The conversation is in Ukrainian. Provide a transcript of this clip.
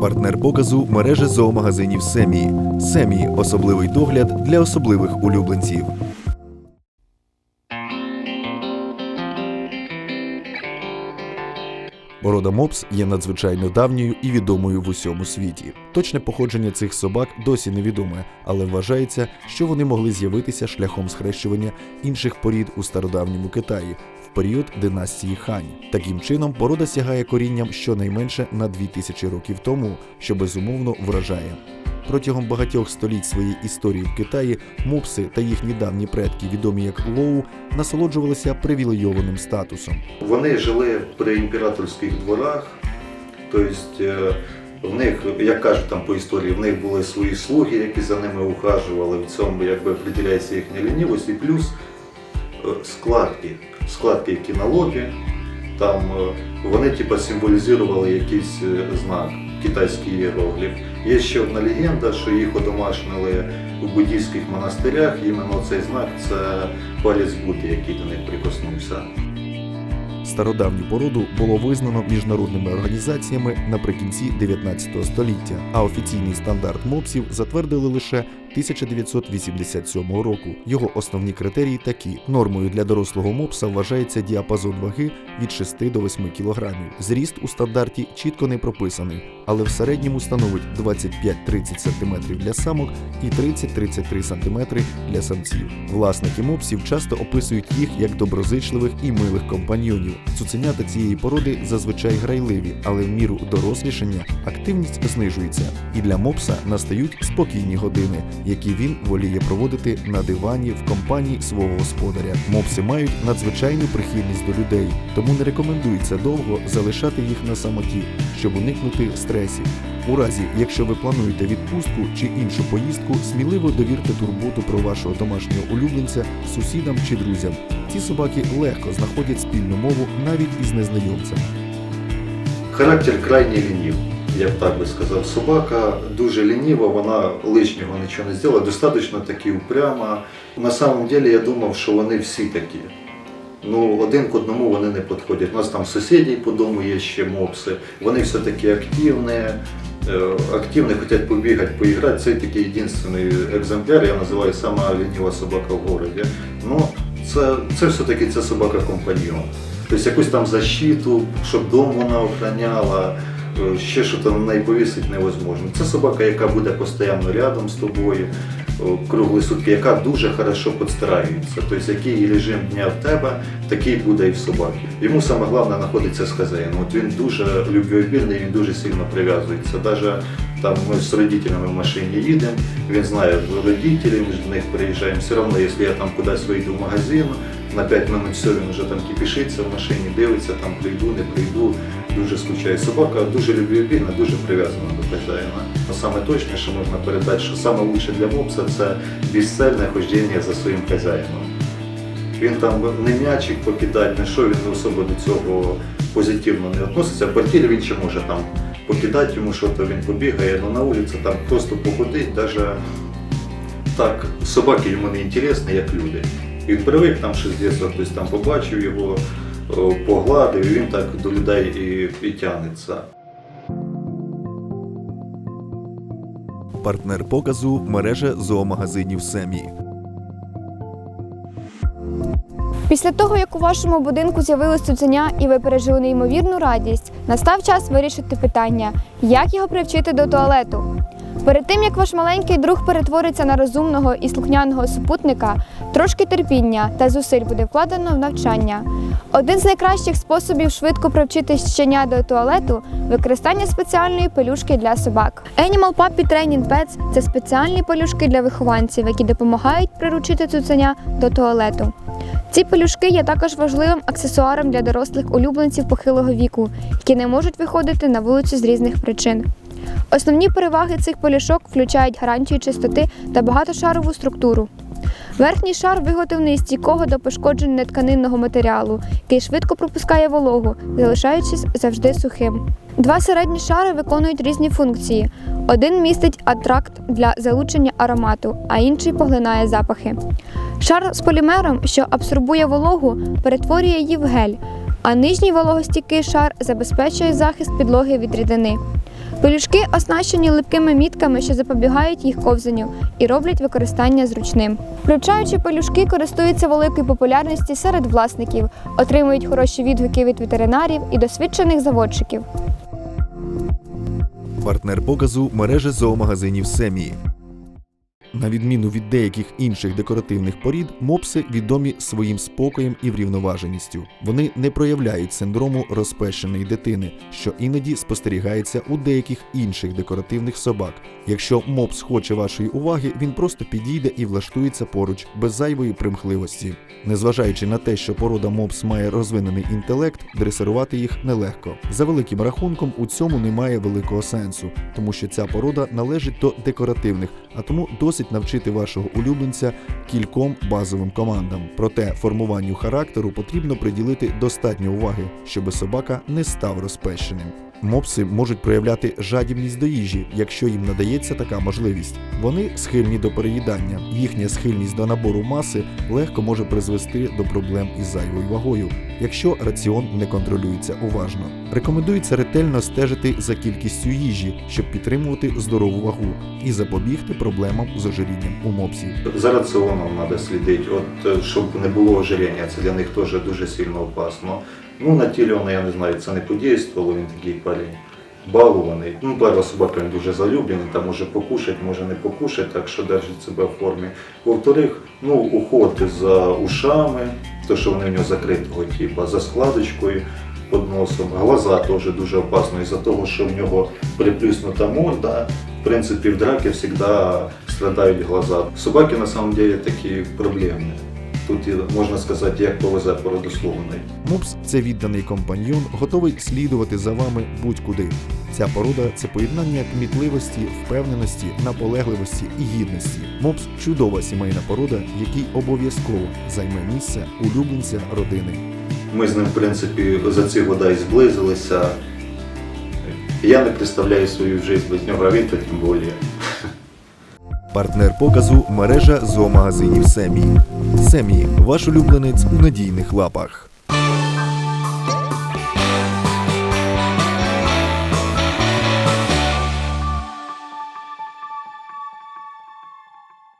Партнер показу мережа зоомагазинів Семі. Семі особливий догляд для особливих улюбленців. Порода мопс є надзвичайно давньою і відомою в усьому світі. Точне походження цих собак досі невідоме, але вважається, що вони могли з'явитися шляхом схрещування інших порід у стародавньому Китаї період династії Хань. Таким чином, порода сягає корінням щонайменше на 2000 років тому, що безумовно вражає. Протягом багатьох століть своєї історії в Китаї мопси та їхні давні предки, відомі як лоу, насолоджувалися привілейованим статусом. Вони жили при імператорських дворах, тобто е, в них, як кажуть там по історії, в них були свої слуги, які за ними ухажували. В цьому якби приділяється їхня лінівість і плюс складки, складки, в кінологі. там е, вони типу, символізували якийсь е, знак, китайський іерогліф. Є ще одна легенда, що їх одомашнили у буддійських монастирях. Іменно цей знак це палець Будди, який до них прикоснувся. Стародавню породу було визнано міжнародними організаціями наприкінці 19 століття, а офіційний стандарт мопсів затвердили лише 1987 року. Його основні критерії такі: нормою для дорослого мопса вважається діапазон ваги від 6 до 8 кг. Зріст у стандарті чітко не прописаний, але в середньому становить 25-30 см для самок і 30-33 см для самців. Власники мопсів часто описують їх як доброзичливих і милих компаньйонів. Цуценята цієї породи зазвичай грайливі, але в міру дорослішання активність знижується, і для мопса настають спокійні години, які він воліє проводити на дивані в компанії свого господаря. Мопси мають надзвичайну прихильність до людей, тому не рекомендується довго залишати їх на самоті, щоб уникнути стресів. У разі, якщо ви плануєте відпустку чи іншу поїздку, сміливо довірте турботу про вашого домашнього улюбленця сусідам чи друзям. Ці собаки легко знаходять спільну мову навіть із незнайомцями. Характер крайне лінів, я б так би сказав. Собака дуже лініва, вона лишнього нічого не зробила, достатньо таки упряма. На самом деле я думав, що вони всі такі. Ну, один к одному вони не підходять. У нас там сусідів по дому є ще мопси. Вони все-таки активні, е, активні, хочуть побігати, поіграти. Це такий єдиний екземпляр, я називаю сама лініва собака в місті. Ну, це, це все-таки це собака компаньйон. Тобто якусь там защиту, щоб дом вона охороняла, е, ще щось на неї повісити невозможно. Це собака, яка буде постійно рядом з тобою, круглі сутки, яка дуже хорошо підстраюється. Тобто, який режим дня в тебе, такий буде і в собаки. Йому саме головне знаходиться з хазяїном. От він дуже любвеобільний, він дуже сильно прив'язується. Навіть там ми з родителями в машині їдемо, він знає родителів, ми до них приїжджаємо. Все одно, якщо я там кудись вийду в магазин, на 5 минут все, він вже там кипішиться в машині, дивиться, там прийду, не прийду, дуже скучає. Собака дуже любвеобільна, дуже прив'язана до хазяїна. Саме точне, що можна передати, що саме лучше для мопса це безцельне хождення за своїм хазяїном. Він там не м'ячик покидати, не що, він особо до цього позитивно не відноситься. В квартирі він ще може там покидати йому щось, він побігає, але на вулиці там просто походить, навіть так, собаки йому не інтересні, як люди. Він привик там ще з дитинства, хтось там побачив його, погладив, і він так до людей і, і тягнеться. Партнер показу мережа зоомагазинів Семі. Після того, як у вашому будинку з'явилось цуценя і ви пережили неймовірну радість, настав час вирішити питання, як його привчити до туалету. Перед тим як ваш маленький друг перетвориться на розумного і слухняного супутника, трошки терпіння та зусиль буде вкладено в навчання. Один з найкращих способів швидко привчити щеня до туалету використання спеціальної пелюшки для собак. Animal Puppy Training Pets – це спеціальні пелюшки для вихованців, які допомагають приручити цуценя до туалету. Ці пелюшки є також важливим аксесуаром для дорослих улюбленців похилого віку, які не можуть виходити на вулицю з різних причин. Основні переваги цих пелюшок включають гарантію чистоти та багатошарову структуру. Верхній шар виготовлений з стійкого до пошкоджень нетканинного матеріалу, який швидко пропускає вологу, залишаючись завжди сухим. Два середні шари виконують різні функції. Один містить атракт для залучення аромату, а інший поглинає запахи. Шар з полімером, що абсорбує вологу, перетворює її в гель, а нижній вологостійкий шар забезпечує захист підлоги від рідини. Пелюшки оснащені липкими мітками, що запобігають їх ковзанню і роблять використання зручним. Привчаючі пелюшки користуються великою популярністю серед власників, отримують хороші відгуки від ветеринарів і досвідчених заводчиків. Партнер показу мережа зоомагазинів Семії. На відміну від деяких інших декоративних порід, мопси відомі своїм спокоєм і врівноваженістю. Вони не проявляють синдрому розпещеної дитини, що іноді спостерігається у деяких інших декоративних собак. Якщо мопс хоче вашої уваги, він просто підійде і влаштується поруч без зайвої примхливості. Незважаючи на те, що порода мопс має розвинений інтелект, дресирувати їх нелегко. За великим рахунком, у цьому немає великого сенсу, тому що ця порода належить до декоративних, а тому досить навчити вашого улюбленця кільком базовим командам. Проте формуванню характеру потрібно приділити достатньо уваги, щоби собака не став розпещеним. Мопси можуть проявляти жадібність до їжі, якщо їм надається така можливість. Вони схильні до переїдання. Їхня схильність до набору маси легко може призвести до проблем із зайвою вагою, якщо раціон не контролюється уважно. Рекомендується ретельно стежити за кількістю їжі, щоб підтримувати здорову вагу і запобігти проблемам з ожирінням у мопсів. За раціоном треба слідити, от, е, щоб не було ожирення, це для них теж дуже сильно опасно. Ну, на тілі воно, я не знаю, це не подействувало, він такий парень балований. Ну, перша собака він дуже залюблений, там може покушати, може не покушати, так що держить себе в формі. Во-вторых, ну, уход за ушами, то, що вони в нього закритого типу, за складочкою під носом. Глаза теж дуже опасно із-за того, що в нього приплюснута морда. В принципі, в драке завжди страдають глаза. Собаки на самом деле такі проблемні. Тут можна сказати, як повезе породословний. Мопс це відданий компаньйон, готовий слідувати за вами будь-куди. Ця порода це поєднання кмітливості, впевненості, наполегливості і гідності. Мопс чудова сімейна порода, який обов'язково займе місце улюбленця родини. Ми з ним, в принципі, за ці года і зблизилися. Я не представляю свою життя без нього, а він то тим більше. Партнер показу мережа зоомагазинів Семії. Семії ваш улюбленець у надійних лапах.